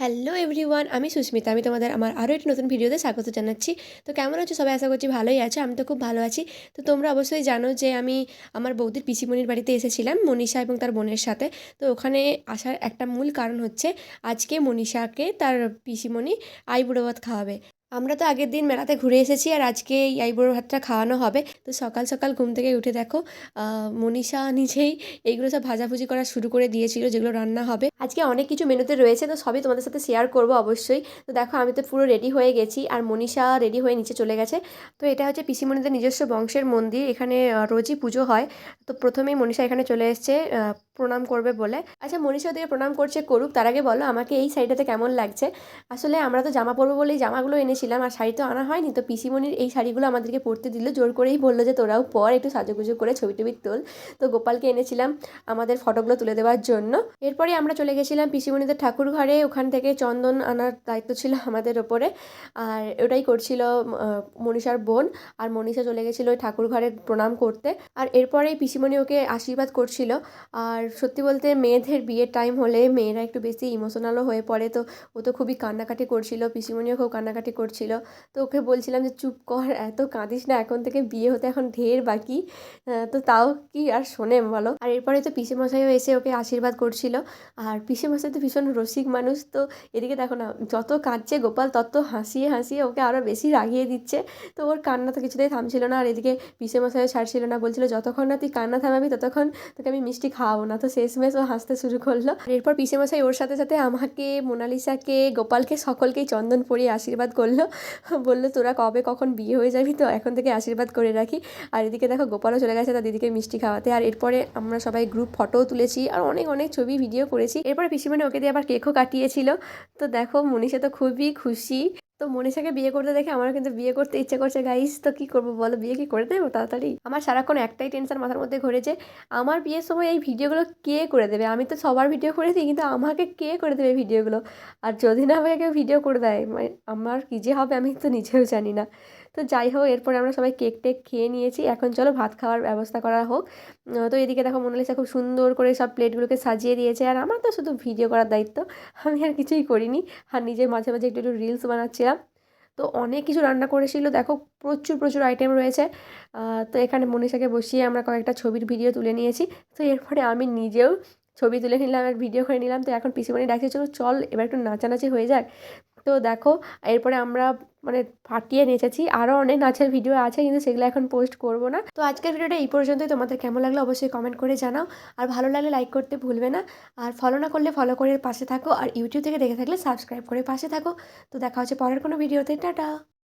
Hello everyone, আমি সুস্মিতা। আমি তোমাদের আমার আরও একটি নতুন ভিডিওতে স্বাগত জানাচ্ছি। তো কেমন আছো? সবাই আশা করছি ভালোই আছে। আমি তো খুব ভালো আছি। তো তোমরা অবশ্যই জানো যে আমি আমার বৌদির পিসিমণির বাড়িতে এসেছিলাম, মনীষা এবং তার বোনের সাথে। তো ওখানে আসার একটা মূল কারণ হচ্ছে, আজকে মনীষাকে তার পিসিমণি আইবুড়ো ভাত খাওয়াবে। আমরা তো আগের দিন মেলাতে ঘুরে এসেছি আর আজকে এই আইবুড়ো ভাতটা খাওয়ানো হবে। তো সকাল সকাল ঘুম থেকে উঠে দেখো মনীষা নিজেই এইগুলো সব ভাজাভুজি করা শুরু করে দিয়েছিল যেগুলো রান্না হবে। আজকে অনেক কিছু মেনুতে রয়েছে, তো সবই তোমাদের সাথে শেয়ার করব অবশ্যই। তো দেখো, আমি তো পুরো রেডি হয়ে গেছি আর মনীষা রেডি হয়ে নিচে চলে গেছে। তো এটা হচ্ছে পিসিমণিদের নিজস্ব বংশের মন্দির, এখানে রোজই পুজো হয়। তো প্রথমেই মনীষা এখানে চলে এসছে প্রণাম করবে বলে। আচ্ছা মনীষা ওদিকে প্রণাম করছে, করুক। তার আগে বলো, আমাকে এই শাড়িটাতে কেমন লাগছে? আসলে আমরা তো জামা পরবো বলেই জামাগুলো এনেছিলাম, আর শাড়ি তো আনা হয়নি। তো পিসিমণির এই শাড়িগুলো আমাদেরকে পরতে দিল। জোর করেই বলল যে, তোরাও পর, একটু সাজুগুজু করে ছবি টবি তোল। তো গোপালকে এনেছিলাম আমাদের ফটোগুলো তুলে দেওয়ার জন্য। এরপরে আমরা চলে গেছিলাম পিসিমণিদের ঠাকুর ঘরে ওখান থেকে চন্দন আনার দায়িত্ব ছিল আমাদের ওপরে। আর ওটাই করছিল মনীষার বোন। আর মনীষা চলে গেছিল ওই ঠাকুর ঘরে প্রণাম করতে। আর এরপরেই পিসিমণি ওকে আশীর্বাদ করছিল। আর সত্যি বলতে মেয়েদের বিয়ের টাইম হলে মেয়েরা একটু বেশি ইমোশনালও হয়ে পড়ে। তো ও তো খুবই কান্নাকাটি করছিল, পিসিমণিও খুব কান্নাকাটি করছিল। তো ওকে বলছিলাম যে, চুপ কর, এত কাঁদিস না, এখন থেকে বিয়ে হতে এখন ঢের বাকি। তো তাও কি আর শোনে বলো? আর এরপরে তো পিসেমশাইও এসে ওকে আশীর্বাদ করছিল। আর পিসেমশাই তো ভীষণ রসিক মানুষ। তো এদিকে দেখো না, যত কাঁদছে গোপাল, তত হাসিয়ে হাসিয়ে ওকে আরও বেশি রাগিয়ে দিচ্ছে। তো ওর কান্না তো কিছুতেই থামছিল না। আর এদিকে পিসেমশাইও ছাড়ছিল না। বলছিল, যতক্ষণ না তুই কান্না থামাবি, ততক্ষণ তোকে আমি মিষ্টি খাওয়াবো। না তো শেষমেশ ও হাসতে শুরু করল। এরপর পিসেমশাই ওর সাথে সাথে আমাকে, মোনালিসাকে, গোপালকে সকলকেই চন্দন পরিয়ে আশীর্বাদ করল। বলল, তোরা কবে কখন বিয়ে হয়ে যাবি তো? এখন থেকে আশীর্বাদ করে রাখি। আর এদিকে দেখো, গোপালও চলে গেছে তার দিদিকে মিষ্টি খাওয়াতে। আর এরপরে আমরা সবাই গ্রুপ ফটোও তুলেছি আর অনেক অনেক ছবি ভিডিও করেছি। এরপরে পিসিমণি ওকে দিয়ে আবার কেকও কাটিয়েছিল। তো দেখো, মনীষা তো খুবই খুশি। তো মনীষাকে বিয়ে করতে দেখে আমার কিন্তু বিয়ে করতে ইচ্ছে করছে। গাইস তো কি করব বলো? বিয়ে কি করে দেবো তাড়াতাড়ি? আমার সারাক্ষণ একটাই টেনশন মাথার মধ্যে ঘুরেছে আমার বিয়ের সময় এই ভিডিওগুলো কে করে দেবে? আমি তো সবার ভিডিও করে দিই, কিন্তু আমাকে কে করে দেবে ভিডিওগুলো? আর যদি না আমাকে কেউ ভিডিও করে দেয় মানে আমার কী যে হবে আমি তো নিজেও জানি না। তো যাই হোক, এরপরে আমরা সবাই কেক টেক খেয়ে নিয়েছি। এখন চলো ভাত খাওয়ার ব্যবস্থা করা হোক। তো এদিকে দেখো মোনালিসা খুব সুন্দর করে সব প্লেটগুলোকে সাজিয়ে দিয়েছে। আর আমার তো শুধু ভিডিও করার দায়িত্ব। আমি আর কিছুই করিনি। আর নিজে মাঝে মাঝে একটু একটু রিলস বানাচ্ছিলাম। তো অনেক কিছু রান্না করেছিল। দেখো, প্রচুর প্রচুর আইটেম রয়েছে। তো এখানে মনীষাকে বসিয়ে আমরা কয়েকটা ছবির ভিডিও তুলে নিয়েছি। তো এরপরে আমি নিজেও ছবি তুলে নিলাম আর ভিডিও করে নিলাম। তো এখন পিসিমণি ডাকছে, চলো, চল, এবার একটু নাচানাচি হয়ে যাক। তো দেখো, এরপরে আমরা মানে ফাটিয়ে নেচেছি। আরও অনেক নাচের ভিডিও আছে, কিন্তু সেগুলো এখন পোস্ট করব না। তো আজকের ভিডিওটা এই পর্যন্তই। তোমাদের কেমন লাগল অবশ্যই কমেন্ট করে জানাও। আর ভালো লাগলে লাইক করতে ভুলবে না। আর ফলো না করলে ফলো করে পাশে থাকো। আর ইউটিউব থেকে দেখে থাকলে সাবস্ক্রাইব করে পাশে থাকো। তো দেখা হচ্ছে পরের কোনো ভিডিওতে টাটা!